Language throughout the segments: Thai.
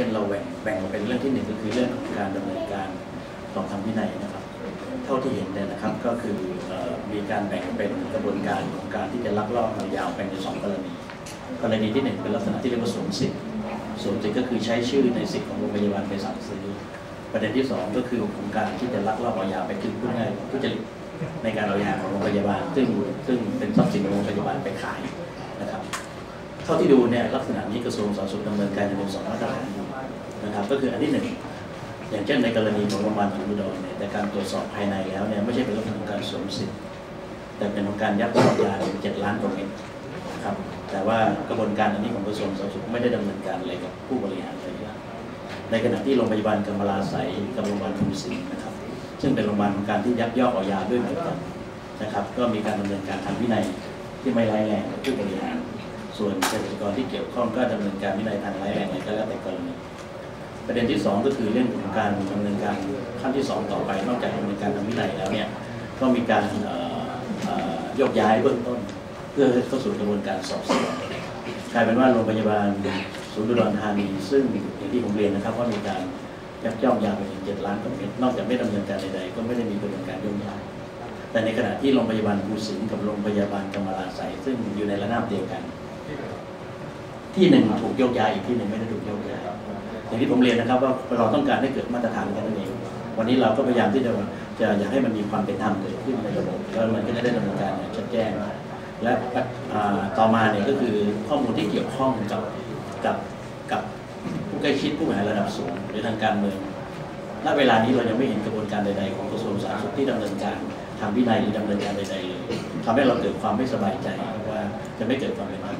ช่นเราแบ่งแบ่งออกเป็นเรื่องที่หนึ่งก็คือเรื่องของการดำเนินการของทางวินัยนะครับ เท่าที่เห็นเนี่ยนะครับก็คืออมีการแบ่งเป็นกระบวนการของการที่จะลักลอบเอายาวไปในสองกรณีกรณีที่หนึ่งเป็นลักษณะที่เรียกว่าสวมสิทธิ์สวมสิทธิ์ก็คือใช้ชื่อในสิทธิ์ของโรงพยาบาลไปสั่งซื้อประเด็นที่สองก็คือของการที่จะลักลอบเอายาไปคือพูดง่ายๆทุจริตในการเอายาของโรงพยาบาล ซึ่งซึ่งเป็นทรัพย์สินของโรงพยาบาลไปขายนะครับ ท่าที่ดูเนี่ยลักษณะนี้กระทรวงสาธารณสุขดำเนินการในสองมาตรฐานนะครับ ก็คืออันที่หนึ่งอย่างเช่นในกรณีของโรงพยาบาลศูนย์อุดรเนี่ยแต่การตรวจสอบภายในแล้วเนี่ยไม่ใช่เป็นเรื่องของการสวมสิทธิ์แต่เป็นของการยักยอกยาถึงเจ็ดล้านกว่าเม็ดนะครับแต่ว่ากระบวนการอันนี้ของกระทรวงสาธารณสุขไม่ได้ดำเนินการอะไรกับผู้บริหารเลยนะในขณะที่โรงพยาบาลกำมะลาไสกับโรงพยาบาลภูสิงห์นะครับ ซึ่งเป็นโรงพยาบาลของการที่ยักยอกเอายาด้วยเหมือนกันนะครับ ก็มีการดำเนินการทางวินัยที่ไม่ร้ายแรงกับผู้บริหาร ส่วนเกษตรกรที่เกี่ยวข้องก็ดำเนินการวินัยทางร้ายแรงอะไรก็แล้วแต่กรณีประเด็นที่สองก็คือเรื่องของการดำเนินการขั้นที่สองต่อไป นอกจากดำเนินการทางวินัยแล้วเนี่ยก็มีการยกย้ายเบื้องต้น เพื่อเข้าสู่กระบวนการสอบสวนกลายเป็นว่าโรงพยาบาลศูนย์อุดรธานีซึ่งอย่างที่ผมเรียนนะครับว่ามีการยักย่อกยาไปถึงเจ็ดล้านกว่าเม็ดนอกจากไม่ดำเนินการใดๆก็ไม่ได้มีกระบวนการยกย้ายแต่ในขณะที่โรงพยาบาลภูสิงห์กับโรงพยาบาลกำมะลาไสยซึ่งอยู่ในระนาบเดียวกัน ที่หนึ่งถูกโยกย้ายอีกที่หนึ่งไม่ได้ถูกโยกย้ายอย่างที่ผมเรียนนะครับว่าเราต้องการให้เกิดมาตรฐานกันนั่นเองวันนี้เราก็พยายามที่จะจะอยากให้มันมีความเป็นธรรมเกิดขึ้นในระบบแล้วมันก็จะได้ดำเนินการอย่างชัดแจ้งและต่อมาเนี่ยก็คือข้อมูลที่เกี่ยวข้องกับกับกับผู้ใกล้ชิดผู้บริหารระดับสูงหรือทางการเมืองณเวลานี้เรายังไม่เห็นกระบวนการใดๆของกระทรวงสาธารณสุขที่ดำเนินการทางวินัยหรือดำเนินการใดๆเลยทำให้เราเกิดความไม่สบายใจว่าจะไม่เกิดความเป็นธรรม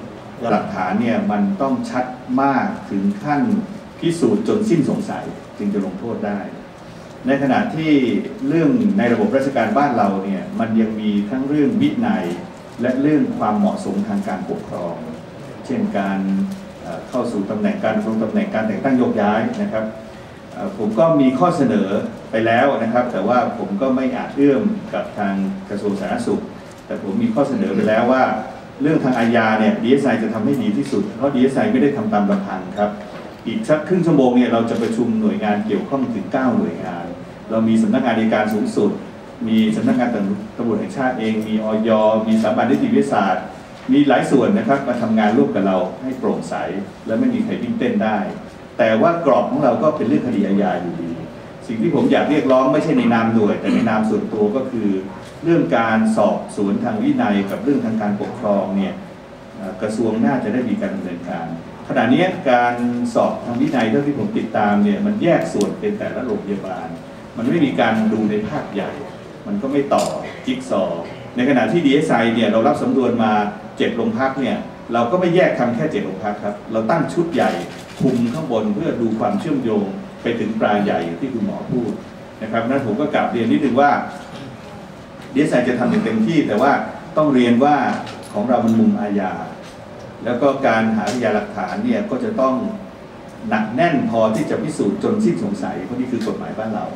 หลักฐานเนี่ยมันต้องชัดมากถึงขั้นพิสูจน์จนสิ้นสงสัยจึงจะลงโทษได้ ในขณะที่เรื่องในระบบราชการบ้านเราเนี่ยมันยังมีทั้งเรื่องวินัยและเรื่องความเหมาะสมทางการปกครอง เช่นการเข้าสู่ตำแหน่งการดำรงตำแหน่งการแต่งตั้งโยกย้ายนะครับผมก็มีข้อเสนอไปแล้วนะครับ แต่ว่าผมก็ไม่อาจเอื้อมกับทางกระทรวงสาธารณสุข แต่ผมมีข้อเสนอไปแล้วว่า เรื่องทางอาญาเนี่ยดีเอสไอจะทำให้ดีที่สุด เพราะดีเอสไอไม่ได้ทำตามลำพังครับ อีกสักครึ่งชั่วโมงเนี่ยเราจะประชุมหน่วยงานเกี่ยวข้องถึง 9 หน่วยงาน เรามีสำนักงานอัยการสูงสุด มีสำนักงานตำรวจแห่งชาติเอง มีออยมีสถาบันนิติวิทยาศาสตร์ มีหลายส่วนนะครับมาทำงานร่วมกับเราให้โปร่งใส และไม่มีใครวิ่งเต้นได้ แต่ว่ากรอบของเราก็เป็นเรื่องคดีอาญาอยู่ดี สิ่งที่ผมอยากเรียกร้องไม่ใช่ในนามหน่วย แต่ในนามส่วนตัวก็คือ เรื่องการสอบสวนทางวินัยกับเรื่องทางการปกครองเนี่ยกระทรวงน่าจะได้มีการดำเนินการ ขณะนี้การสอบทางวินัยเท่าที่ผมติดตามเนี่ยมันแยกส่วนเป็นแต่ละโรงพยาบาล มันไม่มีการดูในภาพใหญ่ มันก็ไม่ต่อจิ๊กซอว์ในขณะที่ DSI เนี่ยเรารับสำนวนมา7โรงพักเนี่ยเราก็ไม่แยกทำแค่7โรงพักครับ เราตั้งชุดใหญ่คุมข้างบนเพื่อดูความเชื่อมโยงไปถึงปลาใหญ่ที่คุณหมอพูดนะครับนั้นผมก็กลับเรียนนิดนึงว่า ดีไซน์จะทำอย่างเต็มที่ แต่ว่าต้องเรียนว่าของเรามันมุมอาญา แล้วก็การหาพยานหลักฐานเนี่ยก็จะต้องหนักแน่นพอที่จะพิสูจน์จนสิ้นสงสัยเพราะนี่คือกฎหมายบ้านเรา